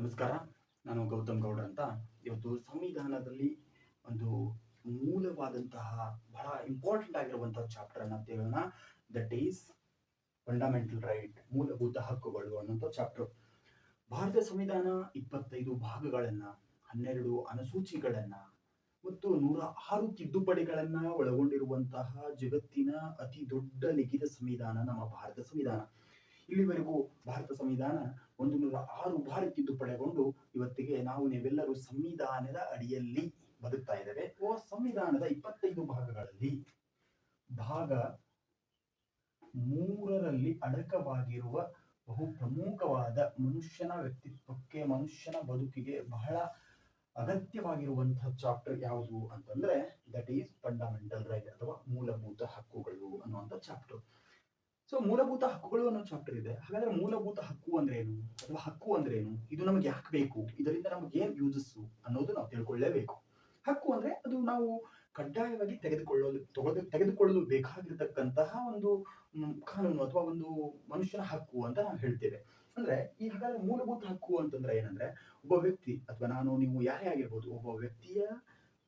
ನಮಸ್ಕಾರ, ನಾನು ಗೌತಮ್ ಗೌಡ ಅಂತ. ಇವತ್ತು ಸಂವಿಧಾನದಲ್ಲಿ ಒಂದು ಮೂಲವಾದಂತಹ ಬಹಳ ಇಂಪಾರ್ಟೆಂಟ್ ಆಗಿರುವಂತಹ ಚಾಪ್ಟರ್ ಅನ್ನ ತಿಳಿಯೋಣ. ದಟ್ ಈಸ್ ಫಂಡಮೆಂಟಲ್ ರೈಟ್ ಮೂಲಭೂತ ಹಕ್ಕುಗಳು ಅನ್ನುವಂಥ ಚಾಪ್ಟರ್ ಭಾರತ ಸಂವಿಧಾನ ಇಪ್ಪತ್ತೈದು ಭಾಗಗಳನ್ನ, ಹನ್ನೆರಡು ಅನುಸೂಚಿಗಳನ್ನ ಮತ್ತು ನೂರ ಆರು ತಿದ್ದುಪಡಿಗಳನ್ನ ಒಳಗೊಂಡಿರುವಂತಹ ಜಗತ್ತಿನ ಅತಿ ದೊಡ್ಡ ಲಿಖಿತ ಸಂವಿಧಾನ ನಮ್ಮ ಭಾರತ ಸಂವಿಧಾನ. ಇಲ್ಲಿವರೆಗೂ ಭಾರತ ಸಂವಿಧಾನ ಒಂದು ನೂರ ಆರು ಬಾರಿ ತಿದ್ದುಪಡೆಗೊಂಡು ಇವತ್ತಿಗೆ ನಾವು ನೀವೆಲ್ಲರೂ ಸಂವಿಧಾನದ ಅಡಿಯಲ್ಲಿ ಬದುಕ್ತಾ ಇದ್ದೇವೆ. ಸಂವಿಧಾನದ ಇಪ್ಪತ್ತೈದು ಭಾಗಗಳಲ್ಲಿ ಭಾಗ ಮೂರರಲ್ಲಿ ಅಡಕವಾಗಿರುವ ಬಹು ಪ್ರಮುಖವಾದ ಮನುಷ್ಯನ ವ್ಯಕ್ತಿತ್ವಕ್ಕೆ, ಮನುಷ್ಯನ ಬದುಕಿಗೆ ಬಹಳ ಅಗತ್ಯವಾಗಿರುವಂತಹ ಚಾಪ್ಟರ್ ಯಾವುದು ಅಂತಂದ್ರೆ ದಟ್ ಈಸ್ ಫಂಡಮೆಂಟಲ್ ರೈಟ್ ಅಥವಾ ಮೂಲಭೂತ ಹಕ್ಕುಗಳು ಅನ್ನುವಂಥ ಚಾಪ್ಟರ್. ಸೊ ಮೂಲಭೂತ ಹಕ್ಕುಗಳು ಅನ್ನೋ ಚಾಪ್ಟರ್ ಇದೆ. ಹಾಗಾದ್ರೆ ಮೂಲಭೂತ ಹಕ್ಕು ಅಂದ್ರೆ ಏನು? ಅಥವಾ ಹಕ್ಕು ಅಂದ್ರೆ ಏನು? ಇದು ನಮಗೆ ಯಾಕೆ ಬೇಕು? ಇದರಿಂದ ನಮ್ಗೆ ಏನ್ ಯೂಸಸ್ ಅನ್ನೋದು ನಾವು ತಿಳ್ಕೊಳ್ಳೇಬೇಕು ಹಕ್ಕು ಅಂದ್ರೆ ಅದು ನಾವು ಕಡ್ಡಾಯವಾಗಿ ತೆಗೆದುಕೊಳ್ಳಲು ತಗೊಳ್ಳು ತೆಗೆದುಕೊಳ್ಳಲು ಬೇಕಾಗಿರ್ತಕ್ಕಂತಹ ಒಂದು ಕಾನೂನು ಅಥವಾ ಒಂದು ಮನುಷ್ಯನ ಹಕ್ಕು ಅಂತ ನಾವು ಹೇಳ್ತೇವೆ. ಅಂದ್ರೆ, ಈ ಹಾಗಾದ್ರೆ ಮೂಲಭೂತ ಹಕ್ಕು ಅಂತಂದ್ರೆ ಏನಂದ್ರೆ, ಒಬ್ಬ ವ್ಯಕ್ತಿ, ಅಥವಾ ನಾನು, ನೀವು ಯಾರೇ ಆಗಿರ್ಬೋದು, ಒಬ್ಬ ವ್ಯಕ್ತಿಯ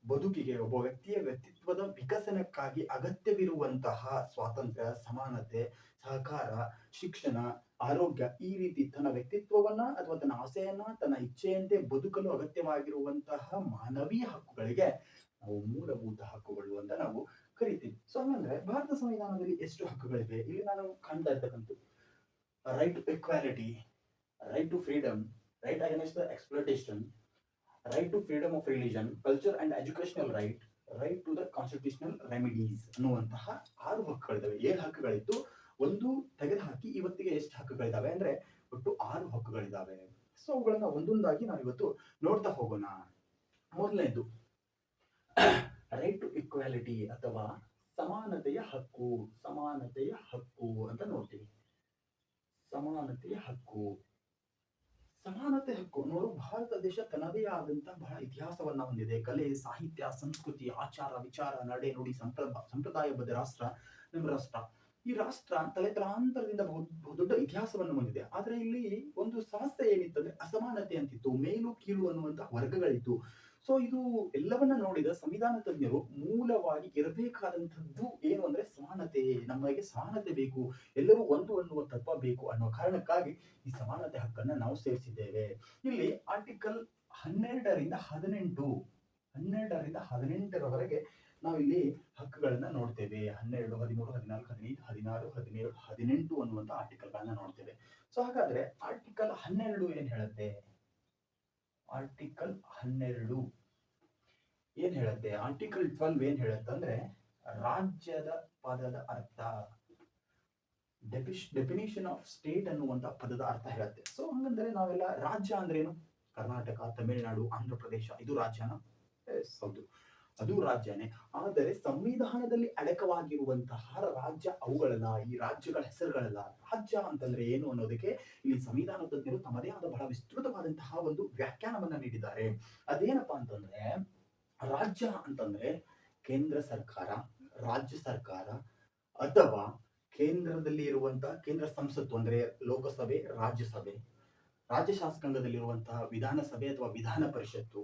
ಬದುಕಿಗೆ ಒಬ್ಬ ವ್ಯಕ್ತಿಯ ವ್ಯಕ್ತಿತ್ವದ ವಿಕಸನಕ್ಕಾಗಿ ಅಗತ್ಯವಿರುವಂತಹ ಸ್ವಾತಂತ್ರ್ಯ, ಸಮಾನತೆ, ಸಹಕಾರ, ಶಿಕ್ಷಣ, ಆರೋಗ್ಯ ಈ ರೀತಿ ತನ್ನ ವ್ಯಕ್ತಿತ್ವವನ್ನ ಅಥವಾ ತನ್ನ ಆಸೆಯನ್ನ, ತನ್ನ ಇಚ್ಛೆಯಂತೆ ಬದುಕಲು ಅಗತ್ಯವಾಗಿರುವಂತಹ ಮಾನವೀಯ ಹಕ್ಕುಗಳಿಗೆ ನಾವು ಮೂಲಭೂತ ಹಕ್ಕುಗಳು ಅಂತ ನಾವು ಕರಿತೀವಿ. ಸೊ ಹಂಗಂದ್ರೆ ಭಾರತ ಸಂವಿಧಾನದಲ್ಲಿ ಎಷ್ಟು ಹಕ್ಕುಗಳಿವೆ? ಇಲ್ಲಿ ನಾನು ಕಾಣ್ತಾ ಇರ್ತಕ್ಕಂಥ right to equality right to freedom right against the exploitation right to freedom of religion culture and educational right right to the constitutional remedies ಅನ್ನುವಂತಹ ಆರು ಹಕ್ಕುಗಳಿದ್ದಾವೆ ಏಳು ಹಕ್ಕುಗಳಿತ್ತು ಒಂದು ತೆಗೆದುಹಾಕಿ ಇವತ್ತಿಗೆ ಎಷ್ಟು ಹಕ್ಕುಗಳಿದಾವೆ ಅಂದ್ರೆ ಒಟ್ಟು ಆರು ಹಕ್ಕುಗಳಿದಾವೆ ಸೊ ಅವುಗಳನ್ನ ಒಂದೊಂದಾಗಿ ನಾವು ಇವತ್ತು ನೋಡ್ತಾ ಹೋಗೋಣ. ಮೊದಲನೇದು ರೈಟ್ ಟು ಇಕ್ವಾಲಿಟಿ ಅಥವಾ ಸಮಾನತೆಯ ಹಕ್ಕು ಸಮಾನತೆಯ ಹಕ್ಕು ಅಂತ ನೋಡ್ತೀವಿ. ಸಮಾನತೆಯ ಹಕ್ಕು. ಸಮಾನತೆ ಹಕ್ಕು ನೋಡು ಭಾರತ ದೇಶ ತನ್ನದೇ ಆದಂತಹ ಬಹಳ ಇತಿಹಾಸವನ್ನ ಹೊಂದಿದೆ. ಕಲೆ, ಸಾಹಿತ್ಯ, ಸಂಸ್ಕೃತಿ, ಆಚಾರ, ವಿಚಾರ, ನಡೆ, ನುಡಿ ಸಂಪ್ರದಾಯ ಸಂಪ್ರದಾಯಬದ್ಧ ರಾಷ್ಟ್ರ, ನಮ್ಮ ರಾಷ್ಟ್ರ. ಈ ರಾಷ್ಟ್ರ ತಲೆ ತಲಾಂತರದಿಂದ ಬಹು, ಬಹುದೊಡ್ಡ ಇತಿಹಾಸವನ್ನು ಹೊಂದಿದೆ. ಆದ್ರೆ ಇಲ್ಲಿ ಒಂದು ಸಮಸ್ಯೆ ಏನಿತ್ತಂದ್ರೆ ಅಸಮಾನತೆ ಅಂತಿತ್ತು, ಮೇಲು ಕೀಳು ಅನ್ನುವಂತಹ ವರ್ಗಗಳಿತ್ತು. ಸೊ ಇದು ಎಲ್ಲವನ್ನ ನೋಡಿದ ಸಂವಿಧಾನ ತಜ್ಞರು ಮೂಲವಾಗಿ ಇರಬೇಕಾದಂಥದ್ದು ಏನು ಅಂದ್ರೆ ಸಮಾನತೆ ನಮಗೆ ಸಮಾನತೆ ಬೇಕು, ಎಲ್ಲರೂ ಒಂದು ಅನ್ನುವ ತತ್ವ ಬೇಕು ಅನ್ನೋ ಕಾರಣಕ್ಕಾಗಿ ಈ ಸಮಾನತೆ ಹಕ್ಕನ್ನ ನಾವು ಸೇರಿಸಿದ್ದೇವೆ. ಇಲ್ಲಿ ಆರ್ಟಿಕಲ್ ಹನ್ನೆರಡರಿಂದ ಹದಿನೆಂಟು, ಹನ್ನೆರಡರಿಂದ ಹದಿನೆಂಟರವರೆಗೆ ನಾವಿಲ್ಲಿ ಹಕ್ಕುಗಳನ್ನ ನೋಡ್ತೇವೆ. ಹನ್ನೆರಡು, ಹದಿಮೂರು, ಹದಿನಾಲ್ಕು, ಹದಿನೈದು, ಹದಿನಾರು, ಹದಿನೇಳು, ಹದಿನೆಂಟು ಅನ್ನುವಂತ ಆರ್ಟಿಕಲ್ಗಳನ್ನ ನೋಡ್ತೇವೆ. ಸೊ ಹಾಗಾದ್ರೆ ಆರ್ಟಿಕಲ್ ಹನ್ನೆರಡು ಏನ್ ಹೇಳುತ್ತೆ? ಆರ್ಟಿಕಲ್ ಹನ್ನೆರಡು. ಏನ್ ಹೇಳುತ್ತೆ? ಆರ್ಟಿಕಲ್ ಟ್ವೆಲ್ವ್ ಏನ್ ಹೇಳುತ್ತಂದ್ರೆ ರಾಜ್ಯದ ಪದದ ಅರ್ಥ. ಡೆಫಿಶ್ ಡೆಫಿನೇಷನ್ ಆಫ್ ಸ್ಟೇಟ್ ಅನ್ನುವಂತ ಪದದ ಅರ್ಥ ಹೇಳುತ್ತೆ. ಸೊ ಹಂಗಂದ್ರೆ ನಾವೆಲ್ಲ ರಾಜ್ಯ ಅಂದ್ರೆ ಏನು ಕರ್ನಾಟಕ, ತಮಿಳುನಾಡು ಆಂಧ್ರ ಪ್ರದೇಶ ಇದು ರಾಜ್ಯನ? ಹೌದು. ಅದು ರಾಜ್ಯನೇ. ಆದರೆ ಸಂವಿಧಾನದಲ್ಲಿ ಅಡಕವಾಗಿರುವಂತಹ ರಾಜ್ಯ ಅವುಗಳಲ್ಲ, ಈ ರಾಜ್ಯಗಳ ಹೆಸರುಗಳಲ್ಲ. ರಾಜ್ಯ ಅಂತಂದ್ರೆ ಏನು ಅನ್ನೋದಕ್ಕೆ ಇಲ್ಲಿ ಸಂವಿಧಾನ ತಜ್ಞರು ತಮ್ಮದೇ ಆದ ಬಹಳ ವಿಸ್ತೃತವಾದಂತಹ ಒಂದು ವ್ಯಾಖ್ಯಾನವನ್ನ ನೀಡಿದ್ದಾರೆ. ಅದೇನಪ್ಪಾ ಅಂತಂದ್ರೆ, ರಾಜ್ಯ ಅಂತಂದ್ರೆ ಕೇಂದ್ರ ಸರ್ಕಾರ, ರಾಜ್ಯ ಸರ್ಕಾರ ಅಥವಾ ಕೇಂದ್ರದಲ್ಲಿ ಇರುವಂತಹ ಕೇಂದ್ರ ಸಂಸತ್ತು ಅಂದ್ರೆ ಲೋಕಸಭೆ ರಾಜ್ಯಸಭೆ ರಾಜ್ಯ ಶಾಸಕಾಂಗದಲ್ಲಿರುವಂತಹ ವಿಧಾನಸಭೆ ಅಥವಾ ವಿಧಾನ ಪರಿಷತ್ತು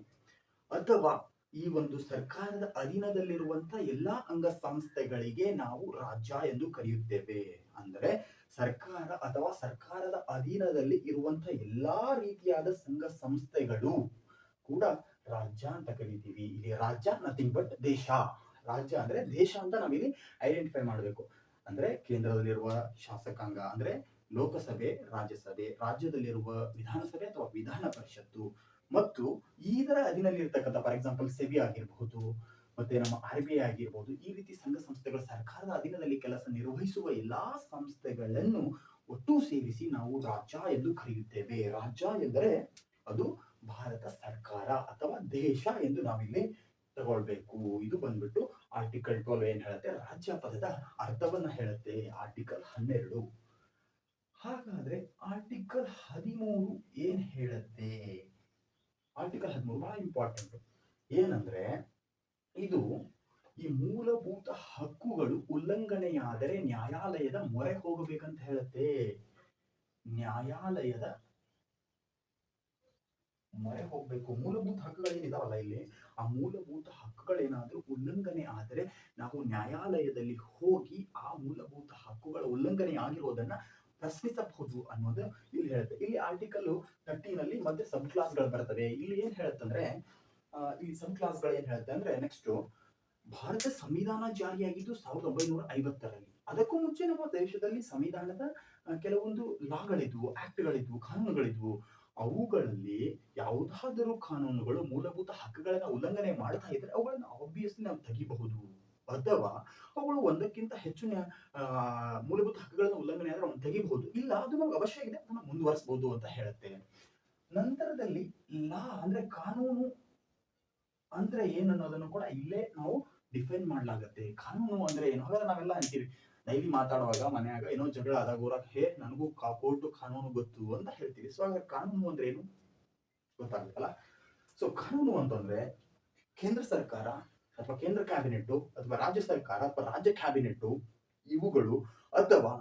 ಅಥವಾ ಈ ಒಂದು ಸರ್ಕಾರದ ಅಧೀನದಲ್ಲಿರುವಂತಹ ಎಲ್ಲಾ ಅಂಗ ಸಂಸ್ಥೆಗಳಿಗೆ ನಾವು ರಾಜ್ಯ ಎಂದು ಕರೆಯುತ್ತೇವೆ. ಅಂದರೆ ಸರ್ಕಾರ ಅಥವಾ ಸರ್ಕಾರದ ಅಧೀನದಲ್ಲಿ ಇರುವಂತಹ ಎಲ್ಲಾ ರೀತಿಯಾದ ಸಂಘ ಸಂಸ್ಥೆಗಳು ಕೂಡ ರಾಜ್ಯ ಅಂತ ಕರಿತೀವಿ. ಇಲ್ಲಿ ರಾಜ್ಯ ನಥಿಂಗ್ ಬಟ್ ದೇಶ. ರಾಜ್ಯ ಅಂದ್ರೆ ದೇಶ ಅಂತ ನಾವಿಲ್ಲಿ ಐಡೆಂಟಿಫೈ ಮಾಡಬೇಕು. ಅಂದ್ರೆ ಕೇಂದ್ರದಲ್ಲಿರುವ ಶಾಸಕಾಂಗ, ಅಂದ್ರೆ ಲೋಕಸಭೆ, ರಾಜ್ಯಸಭೆ, ರಾಜ್ಯದಲ್ಲಿರುವ ವಿಧಾನಸಭೆ ಅಥವಾ ವಿಧಾನ ಪರಿಷತ್ತು ಮತ್ತು ಇದರ ಅಧೀನಲ್ಲಿ ಇರ್ತಕ್ಕಂಥ ಫಾರ್ ಎಕ್ಸಾಂಪಲ್ ಸೆಬಿ ಆಗಿರಬಹುದು, ಮತ್ತೆ ನಮ್ಮ ಆರ್ ಬಿ ಐ ಆಗಿರ್ಬೋದು ಈ ರೀತಿ ಸಂಘ ಸಂಸ್ಥೆಗಳು ಸರ್ಕಾರದ ಅಧೀನದಲ್ಲಿ ಕೆಲಸ ನಿರ್ವಹಿಸುವ ಎಲ್ಲಾ ಸಂಸ್ಥೆಗಳನ್ನು ಒಟ್ಟು ಸೇರಿಸಿ ನಾವು ರಾಜ್ಯ ಎಂದು ಕರೆಯುತ್ತೇವೆ. ರಾಜ್ಯ ಎಂದರೆ ಅದು ಭಾರತ ಸರ್ಕಾರ ಅಥವಾ ದೇಶ ಎಂದು ನಾವಿಲ್ಲಿ ತಗೊಳ್ಬೇಕು. ಇದು ಬಂದ್ಬಿಟ್ಟು ಆರ್ಟಿಕಲ್ ಟ್ವೆಲ್ವ್ ಏನ್ ಹೇಳುತ್ತೆ? ರಾಜ್ಯ ಪದದ ಅರ್ಥವನ್ನ ಹೇಳುತ್ತೆ. ಆರ್ಟಿಕಲ್ ಹನ್ನೆರಡು. ಹಾಗಾದ್ರೆ ಆರ್ಟಿಕಲ್ ಹದಿಮೂರು ಏನ್ ಹೇಳುತ್ತೆ? ಆರ್ಟಿಕಲ್ ಹದಿಮೂರು ಬಹಳ ಇಂಪಾರ್ಟೆಂಟ್ ಏನಂದ್ರೆ, ಇದು ಈ ಮೂಲಭೂತ ಹಕ್ಕುಗಳು ಉಲ್ಲಂಘನೆಯಾದರೆ ನ್ಯಾಯಾಲಯದ ಮೊರೆ ಹೋಗಬೇಕಂತ ಹೇಳುತ್ತೆ. ನ್ಯಾಯಾಲಯದ ಮೊರೆ ಹೋಗ್ಬೇಕು. ಮೂಲಭೂತ ಹಕ್ಕುಗಳೇನಿದಾವಲ್ಲ ಇಲ್ಲಿ? ಆ ಮೂಲಭೂತ ಹಕ್ಕುಗಳೇನಾದ್ರೂ ಉಲ್ಲಂಘನೆ ಆದರೆ ನಾವು ನ್ಯಾಯಾಲಯದಲ್ಲಿ ಹೋಗಿ ಆ ಮೂಲಭೂತ ಹಕ್ಕುಗಳ ಉಲ್ಲಂಘನೆ ಆಗಿರೋದನ್ನ ಪ್ರಶ್ನಿಸಬಹುದು ಅನ್ನೋದು ಇಲ್ಲಿ ಹೇಳುತ್ತೆ. ಇಲ್ಲಿ ಆರ್ಟಿಕಲ್ ತರ್ಟೀನ್ ಅಲ್ಲಿ ಮತ್ತೆ ಸಬ್ ಕ್ಲಾಸ್ಗಳು ಬರ್ತವೆ. ಇಲ್ಲಿ ಏನ್ ಹೇಳುತ್ತಂದ್ರೆ ಈ ಸಬ್ ಕ್ಲಾಸ್ಗಳು ಏನ್ ಹೇಳುತ್ತೆ ಅಂದ್ರೆ ನೆಕ್ಸ್ಟ್ ಭಾರತ ಸಂವಿಧಾನ ಜಾರಿಯಾಗಿದ್ದು ಸಾವಿರದ ಒಂಬೈನೂರ ಐವತ್ತರಲ್ಲಿ. ಅದಕ್ಕೂ ಮುಂಚೆ ನಮ್ಮ ದೇಶದಲ್ಲಿ ಸಂವಿಧಾನದ ಕೆಲವೊಂದು ಲಾಗಳಿದ್ವು ಆಕ್ಟ್ಗಳಿದ್ವು ಕಾನೂನುಗಳಿದ್ವು. ಅವುಗಳಲ್ಲಿ ಯಾವುದಾದರೂ ಕಾನೂನುಗಳು ಮೂಲಭೂತ ಹಕ್ಕುಗಳನ್ನ ಉಲ್ಲಂಘನೆ ಮಾಡ್ತಾ ಇದ್ರೆ ಅವುಗಳನ್ನ ಆಬ್ವಿಯಸ್ಲಿ ನಾವು ತೆಗಿಬಹುದು. ಅಥವಾ ಅವುಗಳು ಒಂದಕ್ಕಿಂತ ಹೆಚ್ಚು ಮೂಲಭೂತ ಹಕ್ಕುಗಳನ್ನ ಉಲ್ಲಂಘನೆ ಆದ್ರೆ ಅವನು ತೆಗಿಬಹುದು. ಇಲ್ಲ, ಅದು ನಮ್ಗೆ ಅವಶ್ಯ ಇದೆ, ಅದನ್ನು ಮುಂದುವರಿಸಬಹುದು ಅಂತ ಹೇಳುತ್ತೆ. ನಂತರದಲ್ಲಿ ಲಾ ಅಂದ್ರೆ ಕಾನೂನು ಅಂದ್ರೆ ಏನು ಅನ್ನೋದನ್ನು ಕೂಡ ಇಲ್ಲೇ ನಾವು ಡಿಫೈನ್ ಮಾಡ್ಲಾಗತ್ತೆ. ಕಾನೂನು ಅಂದ್ರೆ ಏನು? ಹಾಗಾದ್ರೆ ನಾವೆಲ್ಲ ಅಂತೀವಿ, ಡೈಲಿ ಮಾತಾಡುವಾಗ, ಮನೆಯಾಗ ಏನೋ ಜಗಳ ಆದಾಗ ಹೇ, ನನಗೂ ಕೋರ್ಟ್ ಕಾನೂನು ಗೊತ್ತು ಅಂತ ಹೇಳ್ತೀವಿ. ಸೊ ಹಾಗೆ ಕಾನೂನು ಅಂದ್ರೆ ಏನು? ಗೊತ್ತಾಗುತ್ತಲ್ಲ? ಸೊ ಕಾನೂನು ಅಂತಂದ್ರೆ ಕೇಂದ್ರ ಸರ್ಕಾರ ಅಥವಾ ಕೇಂದ್ರ ಕ್ಯಾಬಿನೆಟ್ ಅಥವಾ ರಾಜ್ಯ ಸರ್ಕಾರ ಅಥವಾ ರಾಜ್ಯ ಕ್ಯಾಬಿನೆಟ್ ಇವುಗಳು ಅಥವಾ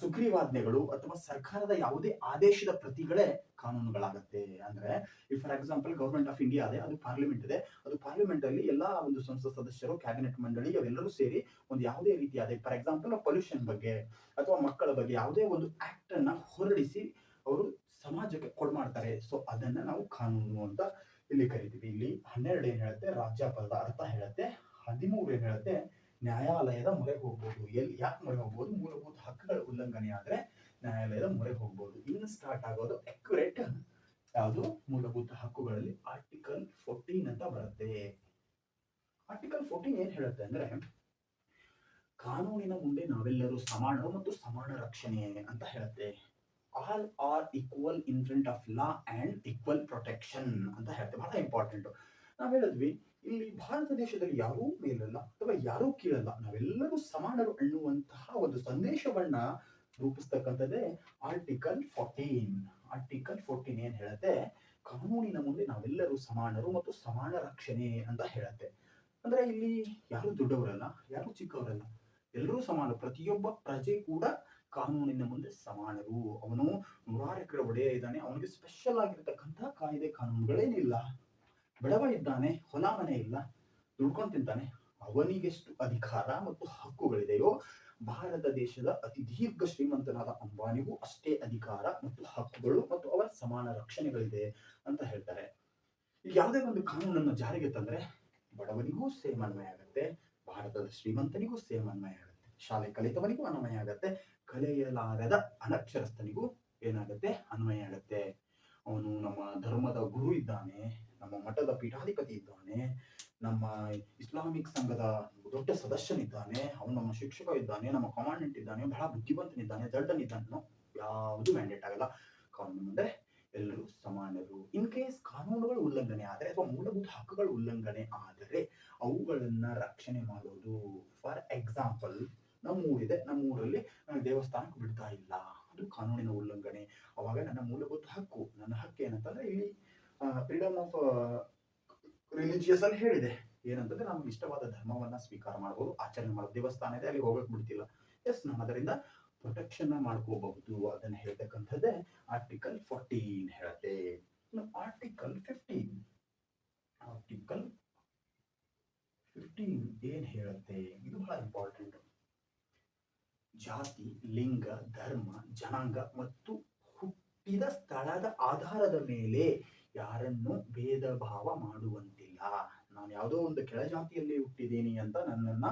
ಸುಗ್ರೀವಾಜ್ಞೆಗಳು ಅಥವಾ ಸರ್ಕಾರದ ಯಾವುದೇ ಆದೇಶದ ಪ್ರತಿಗಳೇ ಕಾನೂನುಗಳಾಗತ್ತೆ. ಅಂದ್ರೆ ಈ for example government of India ಇದೆ, ಅದು ಪಾರ್ಲಿಮೆಂಟ್ ಇದೆ. ಅದು ಪಾರ್ಲಿಮೆಂಟ್ ಅಲ್ಲಿ ಎಲ್ಲಾ ಒಂದು ಸಂಸತ್ ಸದಸ್ಯರು ಕ್ಯಾಬಿನೆಟ್ ಮಂಡಳಿ ಅವೆಲ್ಲರೂ ಸೇರಿ ಒಂದು ಯಾವುದೇ ರೀತಿಯಾದ ಫಾರ್ ಎಕ್ಸಾಂಪಲ್ ಪೊಲ್ಯೂಷನ್ ಬಗ್ಗೆ ಅಥವಾ ಮಕ್ಕಳ ಬಗ್ಗೆ ಯಾವುದೇ ಒಂದು ಆಕ್ಟ್ ಅನ್ನ ಹೊರಡಿಸಿ ಅವರು ಸಮಾಜಕ್ಕೆ ಕೊಡ್ಮಾಡ್ತಾರೆ. ಸೊ ಅದನ್ನ ನಾವು ಕಾನೂನು ಅಂತ ಇಲ್ಲಿ ಕರಿತೀವಿ. ಇಲ್ಲಿ ಹನ್ನೆರಡು ಏನ್ ಹೇಳುತ್ತೆ? ರಾಜ್ಯ ಪದದ ಅರ್ಥ ಹೇಳುತ್ತೆ. ಹದಿಮೂರು ಏನ್ ಹೇಳುತ್ತೆ? ನ್ಯಾಯಾಲಯದ ಮೊರೆ ಹೋಗ್ಬೋದು. ಎಲ್ಲಿ? ಯಾಕೆ ಮೊರೆ ಹೋಗ್ಬೋದು? ಮೂಲಭೂತ ಹಕ್ಕುಗಳ ಉಲ್ಲಂಘನೆ ಆದ್ರೆ ನ್ಯಾಯಾಲಯದ ಮೊರೆ ಹೋಗ್ಬೋದು. ಇನ್ನು ಸ್ಟಾರ್ಟ್ ಆಗೋದು ಅಕ್ಯುರೇಟ್ ಯಾವುದು? ಮೂಲಭೂತ ಹಕ್ಕುಗಳಲ್ಲಿ ಆರ್ಟಿಕಲ್ ಫೋರ್ಟೀನ್ ಅಂತ ಬರುತ್ತೆ. ಆರ್ಟಿಕಲ್ ಫೋರ್ಟೀನ್ ಏನ್ ಹೇಳುತ್ತೆ ಅಂದ್ರೆ, ಕಾನೂನಿನ ಮುಂದೆ ನಾವೆಲ್ಲರೂ ಸಮಾನರು ಮತ್ತು ಸಮಾನ ರಕ್ಷಣೆ ಅಂತ ಹೇಳುತ್ತೆ. All are equal in front of law and equal protection ಅಂತ ಹೇಳ್ತೇವೆ ಬಹಳ ಇಂಪಾರ್ಟೆಂಟ್ ನಾವು ಹೇಳಿದ್ವಿ, ಇಲ್ಲಿ ಭಾರತ ದೇಶದಲ್ಲಿ ಯಾರೂ ಮೇಲಲ್ಲ ಅಥವಾ ಯಾರೂ ಕೀಳಲ್ಲ, ನಾವೆಲ್ಲರೂ ಸಮಾನರು ಅನ್ನುವಂತಹ ಒಂದು ಸಂದೇಶವನ್ನ ರೂಪಿಸ್ತಕ್ಕಂಥದ್ದೇ ಆರ್ಟಿಕಲ್ ಫೋರ್ಟೀನ್ ಆರ್ಟಿಕಲ್ ಫೋರ್ಟೀನ್ ಏನ್ ಹೇಳುತ್ತೆ? ಕಾನೂನಿನ ಮುಂದೆ ನಾವೆಲ್ಲರೂ ಸಮಾನರು ಮತ್ತು ಸಮಾನ ರಕ್ಷಣೆ ಅಂತ ಹೇಳುತ್ತೆ. ಅಂದ್ರೆ ಇಲ್ಲಿ ಯಾರು ದೊಡ್ಡವರಲ್ಲ, ಯಾರು ಚಿಕ್ಕವರಲ್ಲ, ಎಲ್ಲರೂ ಸಮಾನ. ಪ್ರತಿಯೊಬ್ಬ ಪ್ರಜೆ ಕೂಡ ಕಾನೂನಿನ ಮುಂದೆ ಸಮಾನರು. ಅವನು ನೂರಾರು ಒಡೆಯ ಇದ್ದಾನೆ. ಅವನಿಗೆ ಸ್ಪೆಷಲ್ ಆಗಿರತಕ್ಕಂತಹ ಕಾಯ್ದೆ, ಕಾನೂನುಗಳೇನಿಲ್ಲ. ಬಡವ ಇದ್ದಾನೆ, ಹೊಲ ಮನೆ ಇಲ್ಲ, ದುಡ್ಕೊಂಡು ತಿಂತಾನೆ. ಅವನಿಗೆಷ್ಟು ಅಧಿಕಾರ ಮತ್ತು ಹಕ್ಕುಗಳಿದೆಯೋ, ಭಾರತ ದೇಶದ ಅತಿ ದೀರ್ಘ ಶ್ರೀಮಂತನಾದ ಅಂಬಾನಿಗೂ ಅಷ್ಟೇ ಅಧಿಕಾರ ಮತ್ತು ಹಕ್ಕುಗಳು ಮತ್ತು ಅವರ ಸಮಾನ ರಕ್ಷಣೆಗಳಿದೆ ಅಂತ ಹೇಳ್ತಾರೆ. ಯಾವುದೇ ಒಂದು ಕಾನೂನನ್ನು ಜಾರಿಗೆ ತಂದ್ರೆ ಬಡವನಿಗೂ ಸೇಮ್ ಅನ್ವಯ ಆಗುತ್ತೆ, ಭಾರತದ ಶ್ರೀಮಂತನಿಗೂ ಸೇಮ್ ಅನ್ವಯ ಆಗುತ್ತೆ, ಶಾಲೆ ಕಲಿತವನಿಗೂ ಅನ್ವಯ ಆಗುತ್ತೆ ಕಲಿಯಲಾರದ ಅನಕ್ಷರಸ್ಥನಿಗೂ ಏನಾಗುತ್ತೆ? ಅನ್ವಯ ಆಗುತ್ತೆ. ಅವನು ನಮ್ಮ ಧರ್ಮದ ಗುರು ಇದ್ದಾನೆ, ನಮ್ಮ ಮಠದ ಪೀಠಾಧಿಪತಿ ಇದ್ದಾನೆ, ನಮ್ಮ ಇಸ್ಲಾಮಿಕ್ ಸಂಘದ ದೊಡ್ಡ ಸದಸ್ಯನಿದ್ದಾನೆ, ಅವನು ನಮ್ಮ ಶಿಕ್ಷಕ ಇದ್ದಾನೆ, ನಮ್ಮ ಕಮಾಂಡೆಂಟ್ ಇದ್ದಾನೆ, ಬಹಳ ಬುದ್ಧಿವಂತನಿದ್ದಾನೆ ದಡ್ಡನಿದ್ದಾನೆ ಯಾವುದು ಮ್ಯಾಂಡೇಟ್ ಆಗಲ್ಲ. ಕಾನೂನು ಮುಂದೆ ಎಲ್ಲರೂ ಸಮಾನರು. ಇನ್ ಕೇಸ್ ಕಾನೂನುಗಳು ಉಲ್ಲಂಘನೆ ಆದರೆ ಅಥವಾ ಮೂಲಭೂತ ಹಕ್ಕುಗಳು ಉಲ್ಲಂಘನೆ ಆದರೆ ಅವುಗಳನ್ನ ರಕ್ಷಣೆ ಮಾಡೋದು. ಫಾರ್ ಎಕ್ಸಾಂಪಲ್ ನಮ್ಮ ಊರಿದೆ ನಮ್ಮ ಊರಲ್ಲಿ ನನಗೆ ದೇವಸ್ಥಾನಕ್ಕೆ ಬಿಡ್ತಾ ಇಲ್ಲ. ಅದು ಕಾನೂನಿನ ಉಲ್ಲಂಘನೆ. ಅವಾಗ ನನ್ನ ಮೂಲಭೂತ ಹಕ್ಕು, ನನ್ನ ಹಕ್ಕು ಏನಂತಂದ್ರೆ ಇಲ್ಲಿ ಫ್ರೀಡಮ್ ಆಫ್ ರಿಲಿಜಿಯಸ್ ಅಲ್ಲಿ ಹೇಳಿದೆ. ಏನಂತಂದ್ರೆ ನಮ್ಗೆ ಇಷ್ಟವಾದ ಧರ್ಮವನ್ನ ಸ್ವೀಕಾರ ಮಾಡಬಹುದು ಆಚರಣೆ ಮಾಡೋದು ದೇವಸ್ಥಾನ ಇದೆ, ಅಲ್ಲಿ ಹೋಗಕ್ ಬಿಡ್ತಿಲ್ಲ. ಎಸ್ ನಾನು ಅದರಿಂದ ಪ್ರೊಟೆಕ್ಷನ್ ಮಾಡ್ಕೋಬಹುದು. ಅದನ್ನ ಹೇಳ್ತಕ್ಕಂಥದ್ದೇ ಆರ್ಟಿಕಲ್ ಫೋರ್ಟೀನ್ ಹೇಳತ್ತೆ. ಆರ್ಟಿಕಲ್ ಫಿಫ್ಟೀನ್ ಆರ್ಟಿಕಲ್ ಫಿಫ್ಟೀನ್ ಏನ್ ಹೇಳತ್ತೆ? ಇದು ಬಹಳ ಇಂಪಾರ್ಟೆಂಟ್ ಜಾತಿ, ಲಿಂಗ, ಧರ್ಮ, ಜನಾಂಗ ಮತ್ತು ಹುಟ್ಟಿದ ಸ್ಥಳದ ಆಧಾರದ ಮೇಲೆ ಯಾರನ್ನು ಭೇದ ಭಾವ ಮಾಡುವಂತಿಲ್ಲ. ನಾನು ಯಾವುದೋ ಒಂದು ಕೆಳಜಾತಿಯಲ್ಲಿ ಹುಟ್ಟಿದ್ದೀನಿ ಅಂತ ನನ್ನನ್ನ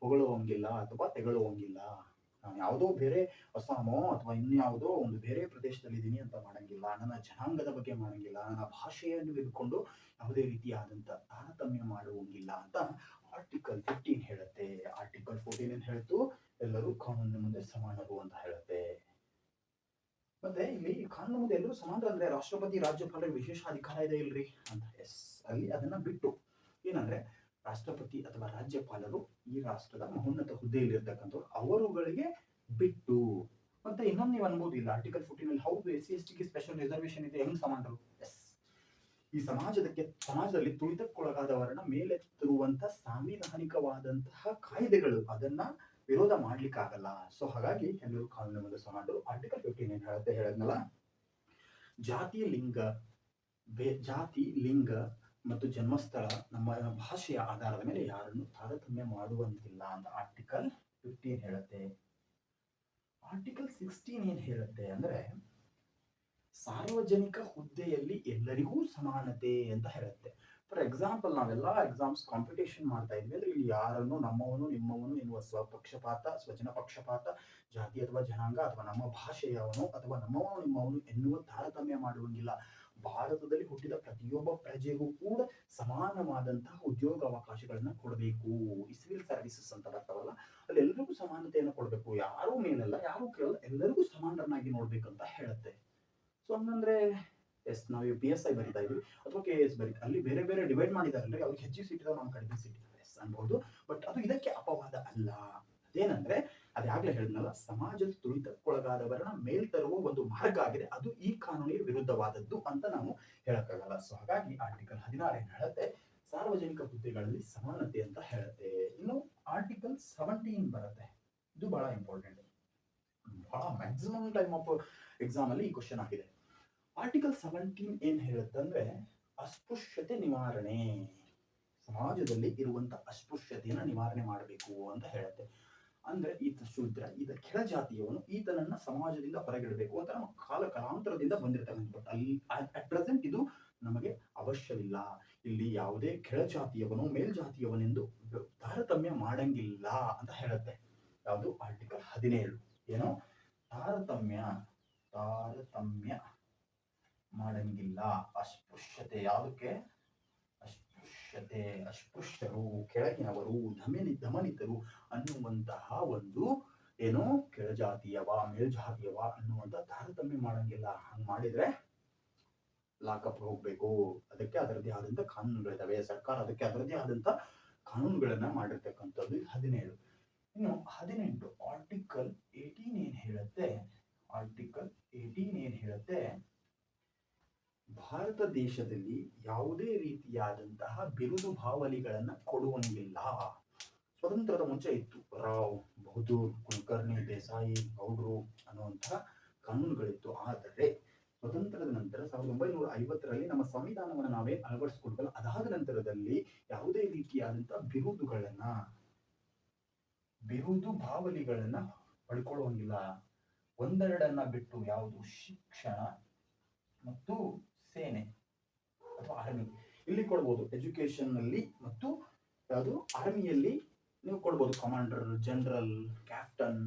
ಹೊಗಳುವಂಗಿಲ್ಲ ಅಥವಾ ತೆಗಳುವಂಗಿಲ್ಲ. ನಾನು ಯಾವುದೋ ಬೇರೆ ಅಸ್ಸಾಮೋ ಅಥವಾ ಇನ್ಯಾವುದೋ ಒಂದು ಬೇರೆ ಪ್ರದೇಶದಲ್ಲಿ ಇದ್ದೀನಿ ಅಂತ ಮಾಡಂಗಿಲ್ಲ. ನನ್ನ ಜನಾಂಗದ ಬಗ್ಗೆ ಮಾಡಂಗಿಲ್ಲ. ನನ್ನ ಭಾಷೆಯನ್ನು ಇಟ್ಕೊಂಡು ಯಾವುದೇ ರೀತಿಯಾದಂಥ ತಾರತಮ್ಯ ಮಾಡುವಂಗಿಲ್ಲ ಅಂತ ಆರ್ಟಿಕಲ್ ಫಿಫ್ಟೀನ್ ಹೇಳುತ್ತೆ. ಆರ್ಟಿಕಲ್ ಫೋರ್ಟೀನ್ ಏನು ಹೇಳ್ತು? ಎಲ್ಲರೂ ಕಾನೂನಿನ ಮುಂದೆ ಸಮಾನರು ಅಂತ ಹೇಳುತ್ತೆ. ಮತ್ತೆ ಇಲ್ಲಿ ಕಾನೂನು ಮುಂದೆ ಎಲ್ಲರೂ ಸಮಾನರು ಅಂದ್ರೆ ರಾಷ್ಟ್ರಪತಿ, ರಾಜ್ಯಪಾಲರ ವಿಶೇಷ ಅಧಿಕಾರ ಇದೆ ಇಲ್ರಿ ಅಂತ ಎಸ್, ಅಲ್ಲಿ ಅದನ್ನ ಬಿಟ್ಟು ಏನಂದ್ರೆ ರಾಷ್ಟ್ರಪತಿ ಅಥವಾ ರಾಜ್ಯಪಾಲರು ಈ ರಾಷ್ಟ್ರದ ಮಹೋನ್ನತ ಹುದ್ದೆಯಲ್ಲಿ ಇರ್ತಕ್ಕಂಥವ್ರು ಅವರುಗಳಿಗೆ ಬಿಟ್ಟು. ಮತ್ತೆ ಇನ್ನೊಂದು ನೀವು ಅನ್ಬೋದು ಇಲ್ಲ ಆರ್ಟಿಕಲ್ ಫೋರ್ಟೀನ್ ಅಲ್ಲಿ ಹೌದು ಎಸ್ ಸಿ ಎಸ್ ಟಿಗೆ ಸ್ಪೆಷಲ್ ರಿಸರ್ವೇಶನ್ ಇದೆ, ಹೆಂಗ್ ಸಮಾನರು? ಎಸ್. ಈ ಸಮಾಜದಕ್ಕೆ, ಸಮಾಜದಲ್ಲಿ ತುಳಿತಕ್ಕೊಳಗಾದವರನ್ನ ಮೇಲೆತ್ತುವಂತ ಸಾಂವಿಧಾನಿಕವಾದಂತಹ ಕಾಯ್ದೆಗಳು, ಅದನ್ನ ವಿರೋಧ ಮಾಡ್ಲಿಕ್ಕಾಗಲ್ಲ. ಸೊ ಹಾಗಾಗಿ ಎಲ್ಲರೂ ಕಾನೂನು ಸಮಾನರು ಆರ್ಟಿಕಲ್ ಫಿಫ್ಟೀನ್ ಏನ್ ಹೇಳುತ್ತೆ ಹೇಳದ್ನಲ್ಲ? ಜಾತಿ ಲಿಂಗ ಜಾತಿ ಲಿಂಗ ಮತ್ತು ಜನ್ಮಸ್ಥಳ ನಮ್ಮ ಭಾಷೆಯ ಆಧಾರದ ಮೇಲೆ ಯಾರನ್ನು ತಾರತಮ್ಯ ಮಾಡುವಂತಿಲ್ಲ ಅಂತ ಆರ್ಟಿಕಲ್ ಫಿಫ್ಟೀನ್ ಹೇಳುತ್ತೆ. ಆರ್ಟಿಕಲ್ ಸಿಕ್ಸ್ಟೀನ್ ಏನ್ ಹೇಳುತ್ತೆ ಅಂದ್ರೆ, ಸಾರ್ವಜನಿಕ ಹುದ್ದೆಯಲ್ಲಿ ಎಲ್ಲರಿಗೂ ಸಮಾನತೆ ಅಂತ ಹೇಳುತ್ತೆ. ಫಾರ್ ಎಕ್ಸಾಂಪಲ್ ನಾವೆಲ್ಲ ಎಕ್ಸಾಮ್ಸ್ ಕಾಂಪಿಟೇಷನ್ ಮಾಡ್ತಾ ಇದ್ವಿ ಅಂದ್ರೆ ಇಲ್ಲಿ ಯಾರನ್ನು ನಮ್ಮವನು, ನಿಮ್ಮವನು ಎನ್ನುವ ಸ್ವಪಕ್ಷಪಾತ, ಸ್ವಜನ ಪಕ್ಷಪಾತ, ಜಾತಿ ಅಥವಾ ಜನಾಂಗ ಅಥವಾ ನಮ್ಮ ಭಾಷೆಯವನು ಅಥವಾ ನಮ್ಮವನು, ನಿಮ್ಮವನು ಎನ್ನುವ ತಾರತಮ್ಯ ಮಾಡುವಂಗಿಲ್ಲ. ಭಾರತದಲ್ಲಿ ಹುಟ್ಟಿದ ಪ್ರತಿಯೊಬ್ಬ ಪ್ರಜೆಗೂ ಕೂಡ ಸಮಾನವಾದಂತಹ ಉದ್ಯೋಗ ಅವಕಾಶಗಳನ್ನ ಕೊಡಬೇಕು. ಸಿವಿಲ್ ಸರ್ವಿಸಸ್ ಅಂತ ಬರ್ತಾವಲ್ಲ ಅಲ್ಲಿ ಎಲ್ಲರಿಗೂ ಸಮಾನತೆಯನ್ನು ಕೊಡಬೇಕು. ಯಾರೂ ಮೇಲಲ್ಲ, ಯಾರು ಕೇಳಲ್ಲ, ಎಲ್ಲರಿಗೂ ಸಮಾನರನ್ನಾಗಿ ನೋಡ್ಬೇಕಂತ ಹೇಳುತ್ತೆ. ಸೊ ಹಂಗಂದ್ರೆ ಎಸ್, ನಾವು ಪಿ ಎಸ್ ಐ ಬರಿತಾ ಇದ್ವಿ. ಅಥವಾ ಕೆ ಎಸ್ ಬರೀತಾ ಅಲ್ಲಿ ಬೇರೆ ಬೇರೆ ಡಿವೈಡ್ ಮಾಡಿದ್ದಾರೆ. ಅಂದ್ರೆ ಅವ್ರಿಗೆ ಹೆಚ್ಚಿಗೆ ಸಿಟ್ಟಿದ್ರು ನಮ್ಮ ಕಡಿಮೆ ಸೀಟ್ ಎಸ್ ಅನ್ಬಹುದು ಬಟ್ ಅದು ಇದಕ್ಕೆ ಅಪವಾದ ಅಲ್ಲ. ಅದೇನಂದ್ರೆ ಅದಾಗ್ಲೇ ಹೇಳಿದ್ನಲ್ಲ, ಸಮಾಜದ ತುಳಿತಕ್ಕೊಳಗಾದವರನ್ನ ಮೇಲ್ ತರುವ ಒಂದು ಮಾರ್ಗ ಆಗಿದೆ. ಅದು ಈ ಕಾನೂನಿಗೆ ವಿರುದ್ಧವಾದದ್ದು ಅಂತ ನಾವು ಹೇಳಕ್ಕಾಗಲ್ಲ. ಸೊ ಹಾಗಾಗಿ ಆರ್ಟಿಕಲ್ ಹದಿನಾರು ಏನು ಹೇಳುತ್ತೆ. ಸಾರ್ವಜನಿಕ ಹುದ್ದೆಗಳಲ್ಲಿ ಸಮಾನತೆ ಅಂತ ಹೇಳುತ್ತೆ. ಇನ್ನು ಆರ್ಟಿಕಲ್ ಸೆವೆಂಟೀನ್ ಬರುತ್ತೆ. ಇದು ಬಹಳ ಇಂಪಾರ್ಟೆಂಟ್ ಬಹಳ ಮ್ಯಾಕ್ಸಿಮಮ್ ಟೈಮ್ ಆಫ್ ಎಕ್ಸಾಮ್ ಅಲ್ಲಿ ಈ ಕ್ವಶನ್ ಆಗಿದೆ. ಆರ್ಟಿಕಲ್ ಸೆವೆಂಟೀನ್ ಏನ್ ಹೇಳುತ್ತಂದ್ರೆ ಅಸ್ಪೃಶ್ಯತೆ ನಿವಾರಣೆ. ಸಮಾಜದಲ್ಲಿ ಇರುವಂತ ಅಸ್ಪೃಶ್ಯತೆಯನ್ನ ನಿವಾರಣೆ ಮಾಡಬೇಕು ಅಂತ ಹೇಳುತ್ತೆ. ಅಂದ್ರೆ ಈತ ಶೂದ್ರ, ಈತ ಕೆಳ ಜಾತಿಯವನು ಈತನನ್ನ ಸಮಾಜದಿಂದ ಹೊರಗಿಡಬೇಕು ಅಂತ ನಮ್ಮ ಕಾಲ ಕಲಾಂತರದಿಂದ ಬಂದಿರ್ತಕ್ಕಂಥ ಬಟ್ ಅಲ್ಲಿ ಅಟ್ ಪ್ರೆಸೆಂಟ್ ಇದು ನಮಗೆ ಅವಶ್ಯವಿಲ್ಲ. ಇಲ್ಲಿ ಯಾವುದೇ ಕೆಳ ಜಾತಿಯವನು ಮೇಲ್ಜಾತಿಯವನೆಂದು ತಾರತಮ್ಯ ಮಾಡಂಗಿಲ್ಲ ಅಂತ ಹೇಳುತ್ತೆ. ಯಾವುದು? ಆರ್ಟಿಕಲ್ ಹದಿನೇಳು. ಏನು? ತಾರತಮ್ಯ ತಾರತಮ್ಯ. ಮಾಡಂಗಿಲ್ಲ. ಅಸ್ಪೃಶ್ಯತೆ ಯಾವುದಕ್ಕೆ? ಅಸ್ಪೃಶ್ಯತೆ, ಅಸ್ಪೃಶ್ಯರು, ಕೆಳಗಿನವರು, ಧಮನಿ, ಧಮನಿತರು ಅನ್ನುವಂತಹ ಒಂದು ಏನು ಕೆಳಜಾತಿಯವ, ಮೇಲ್ಜಾತಿಯವ ಅನ್ನುವಂತ ತಾರತಮ್ಯ ಮಾಡಂಗಿಲ್ಲ. ಹಂಗೆ ಮಾಡಿದ್ರೆ ಲಾಕಪ್ ಹೋಗ್ಬೇಕು. ಅದಕ್ಕೆ ಅದರದ್ದೇ ಆದಂಥ ಕಾನೂನುಗಳಿದಾವೆ. ಸರ್ಕಾರ ಅದಕ್ಕೆ ಅದರದ್ದೇ ಆದಂಥ ಕಾನೂನುಗಳನ್ನ ಮಾಡಿರ್ತಕ್ಕಂಥದ್ದು ಹದಿನೇಳು ಇನ್ನು ಹದಿನೆಂಟು ಆರ್ಟಿಕಲ್ ಏಟೀನ್ ಏನ್ ಹೇಳುತ್ತೆ ಆರ್ಟಿಕಲ್ ಏಟೀನ್ ಏನ್ ಹೇಳುತ್ತೆ ಭಾರತ ದೇಶದಲ್ಲಿ ಯಾವುದೇ ರೀತಿಯಾದಂತಹ ಬಿರುದು ಭಾವಲಿಗಳನ್ನು ಕೊಡುವಂಗಿಲ್ಲ. ಸ್ವತಂತ್ರದ ಮುಂಚೆ ಇತ್ತು. ರಾವ್, ಬಹದ್ದೂರ್, ಕುಲಕರ್ಣಿ, ದೇಸಾಯಿ, ಗೌಡ್ರು ಅನ್ನುವಂತಹ ಕಾನೂನುಗಳಿತ್ತು. ಆದರೆ ಸ್ವತಂತ್ರದ ನಂತರ ಸಾವಿರದ ಒಂಬೈನೂರ ಐವತ್ತರಲ್ಲಿ ನಮ್ಮ ಸಂವಿಧಾನವನ್ನು ನಾವೇ ಅಳವಡಿಸಿಕೊಳ್ತಲ್ಲ ಅದಾದ ನಂತರದಲ್ಲಿ ಯಾವುದೇ ರೀತಿಯಾದಂತಹ ಬಿರುದುಗಳನ್ನ, ಬಿರುದು ಭಾವಲಿಗಳನ್ನ ಪಡ್ಕೊಳ್ಳುವಂಗಿಲ್ಲ. ಒಂದೆರಡನ್ನ ಬಿಟ್ಟು ಯಾವುದು ಶಿಕ್ಷಣ ಮತ್ತು ಸೇನೆ. ಅಥವಾ ಆರ್ಮಿ ಇಲ್ಲಿ ಕೊಡ್ಬೋದು ಎಜುಕೇಶನ್ನಲ್ಲಿ ಮತ್ತು ಯಾವುದು ಆರ್ಮಿಯಲ್ಲಿ ನೀವು ಕೊಡ್ಬೋದು ಕಮಾಂಡರ್ ಜನರಲ್ ಕ್ಯಾಪ್ಟನ್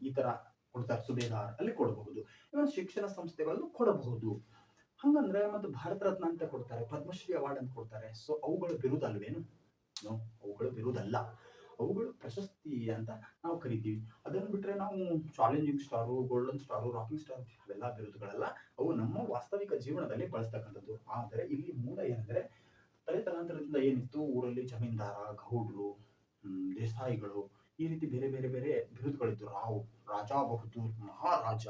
ಈ ತರ ಕೊಡ್ತಾರೆ, ಸುಬೇದಾರ್ ಅಲ್ಲಿ ಕೊಡಬಹುದು. ಇವನ್ ಶಿಕ್ಷಣ ಸಂಸ್ಥೆಗಳಲ್ಲೂ ಕೊಡಬಹುದು. ಹಂಗಂದ್ರೆ ಮತ್ತು ಭಾರತ ರತ್ನ ಅಂತ ಕೊಡ್ತಾರೆ, ಪದ್ಮಶ್ರೀ ಅವಾರ್ಡ್ ಅಂತ ಕೊಡ್ತಾರೆ. ಸೊ ಅವುಗಳು ಬಿರುದಲ್ವೇನು? ನೋ ಅವುಗಳು ಬಿರುದಲ್ಲ. ಅವುಗಳು ಪ್ರಶಸ್ತಿ ಅಂತ ನಾವು ಕರಿತೀವಿ. ಅದನ್ನು ಬಿಟ್ರೆ ನಾವು challenging star golden star rocking star ಅವೆಲ್ಲ ಬಿರುದುಗಳೆಲ್ಲ ಅವು ನಮ್ಮ ವಾಸ್ತವಿಕ ಜೀವನದಲ್ಲಿ ಬಳಸ್ತಕ್ಕಂಥದ್ದು. ಆದರೆ ಇಲ್ಲಿ ಮೂಲ ಏನಂದ್ರೆ ತಲೆ ತಲಾಂತರದಿಂದ ಏನಿತ್ತು? ಊರಲ್ಲಿ ಜಮೀನ್ದಾರ, ಗೌಡ್ರು ದೇಸಾಯಿಗಳು ಈ ರೀತಿ ಬೇರೆ ಬೇರೆ ಬೇರೆ ಬಿರುದುಗಳಿತ್ತು ರಾವ್, ರಾಜ ಬಹದ್ದೂರ್, ಮಹಾರಾಜ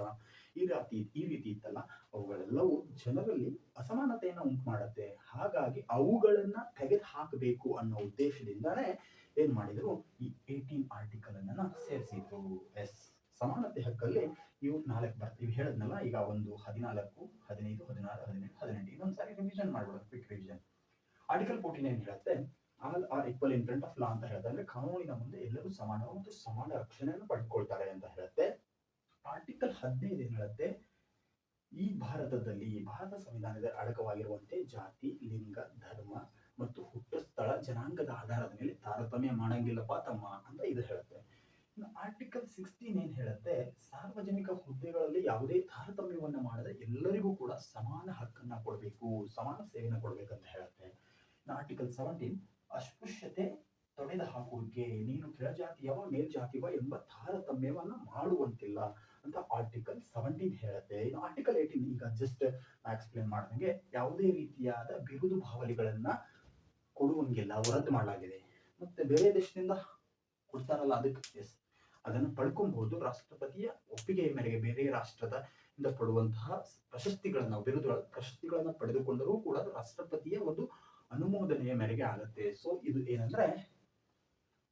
ಈ ರೀತಿ ಈ ರೀತಿ ಇತ್ತಲ್ಲ. ಅವುಗಳೆಲ್ಲವೂ ಜನರಲ್ಲಿ ಅಸಮಾನತೆಯನ್ನು ಉಂಟು ಮಾಡುತ್ತೆ ಹಾಗಾಗಿ ಅವುಗಳನ್ನ ತೆಗೆದು ಹಾಕಬೇಕು ಅನ್ನೋ ಉದ್ದೇಶದಿಂದಾನೇ ಏನ್ ಮಾಡಿದ್ರು? ಈ ಏಟೀನ್ ಆರ್ಟಿಕಲ್ ಅನ್ನ ಸೇರಿಸಿದ್ರು. ಎಸ್. ಸಮಾನತೆ ಹಕ್ಕಲ್ಲಿ ಇವು ನಾಲ್ಕು ಬರ್ತೀವಿ ಹೇಳದ್ನಲ್ಲ, ಈಗ ಒಂದು ಹದಿನಾಲ್ಕು, ಹದಿನೈದು, ಹದಿನಾರು, ಹದಿನೆಂಟು ಹದಿನೆಂಟು, ಇನ್ನೊಂದ್ಸಾರಿ ರಿವಿಷನ್ ಮಾಡ್ಬಿಡೋದು ಕ್ವಿಕ್ ರಿವಿಷನ್ ಆರ್ಟಿಕಲ್ ಫೋರ್ಟೀನ್ ಏನ್ ಹೇಳುತ್ತೆ? All are equal in front of law ಅಂತ ಹೇಳುತ್ತೆ. ಅಂದ್ರೆ ಕಾನೂನಿನ ಮುಂದೆ ಎಲ್ಲರೂ ಸಮಾನ ಮತ್ತು ಸಮಾನ ರಕ್ಷಣೆಯನ್ನು ಪಡ್ಕೊಳ್ತಾರೆ ಅಂತ ಹೇಳುತ್ತೆ. ಆರ್ಟಿಕಲ್ ಹದಿನೈದು ಏನ್ ಹೇಳುತ್ತೆ? ಈ ಭಾರತದಲ್ಲಿ ಭಾರತ ಸಂವಿಧಾನದ ಅಡಕವಾಗಿರುವಂತೆ ಜಾತಿ, ಲಿಂಗ, ಧರ್ಮ ಮತ್ತು ಹುಟ್ಟುಸ್ಥಳ ಜನಾಂಗದ ಆಧಾರದ ಮೇಲೆ ತಾರತಮ್ಯ ಮಾಡಂಗಿಲ್ಲಪ್ಪ ತಮ್ಮ ಅಂತ ಇದು ಹೇಳುತ್ತೆ. ಇನ್ನು ಆರ್ಟಿಕಲ್ ಸಿಕ್ಸ್ಟೀನ್ ಏನ್ ಹೇಳುತ್ತೆ, ಸಾರ್ವಜನಿಕ ಹುದ್ದೆಗಳಲ್ಲಿ ಯಾವುದೇ ತಾರತಮ್ಯವನ್ನು ಮಾಡದೆ ಎಲ್ಲರಿಗೂ ಕೂಡ ಸಮಾನ ಹಕ್ಕನ್ನ ಕೊಡಬೇಕು, ಸಮಾನ ಸೇವೆನ ಕೊಡಬೇಕಂತ ಹೇಳುತ್ತೆ. ಇನ್ನು ಆರ್ಟಿಕಲ್ ಸೆವೆಂಟೀನ್ ಅಸ್ಪೃಶ್ಯತೆ ತೊಡೆದ ಹಾಕುವಿಕೆ, ನೀನು ಕೆಳಜಾತಿಯವ ಮೇಲ್ಜಾತಿಯವ ಎಂಬ ತಾರತಮ್ಯವನ್ನ ಮಾಡುವಂತಿಲ್ಲ ಅಂತ ಆರ್ಟಿಕಲ್ ಸೆವೆಂಟೀನ್ ಹೇಳುತ್ತೆ. ಇನ್ನು ಆರ್ಟಿಕಲ್ ಏಟೀನ್ ಈಗ ಜಸ್ಟ್ ಎಕ್ಸ್ಪ್ಲೇನ್ ಮಾಡ್ದಂಗೆ ಯಾವುದೇ ರೀತಿಯಾದ ಬಿರುದು ಭಾವಲಿಗಳನ್ನ ಕೊಡುವಂಗಿಲ್ಲ ಅವು ರದ್ದು ಮಾಡಲಾಗಿದೆ. ಮತ್ತೆ ಬೇರೆ ದೇಶದಿಂದ ಕೊಡ್ತಾರಲ್ಲ ಅದಕ್ಕೆ ಎಸ್. ಅದನ್ನು ಪಡ್ಕೊಬಹುದು. ರಾಷ್ಟ್ರಪತಿಯ ಒಪ್ಪಿಗೆಯ ಮೇರೆಗೆ ಬೇರೆ ರಾಷ್ಟ್ರದ ಇಂದ ಪಡುವಂತಹ ಪ್ರಶಸ್ತಿಗಳನ್ನು ಬಿರುದು ಪ್ರಶಸ್ತಿಗಳನ್ನು ಪಡೆದುಕೊಂಡರೂ ಕೂಡ ರಾಷ್ಟ್ರಪತಿಯ ಒಂದು ಅನುಮೋದನೆಯ ಮೇರೆಗೆ ಆಗುತ್ತೆ. ಸೊ ಇದು ಏನಂದ್ರೆ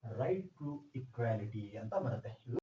ರೈಟ್ ಟು ಇಕ್ವಾಲಿಟಿ ಅಂತ ಬರುತ್ತೆ.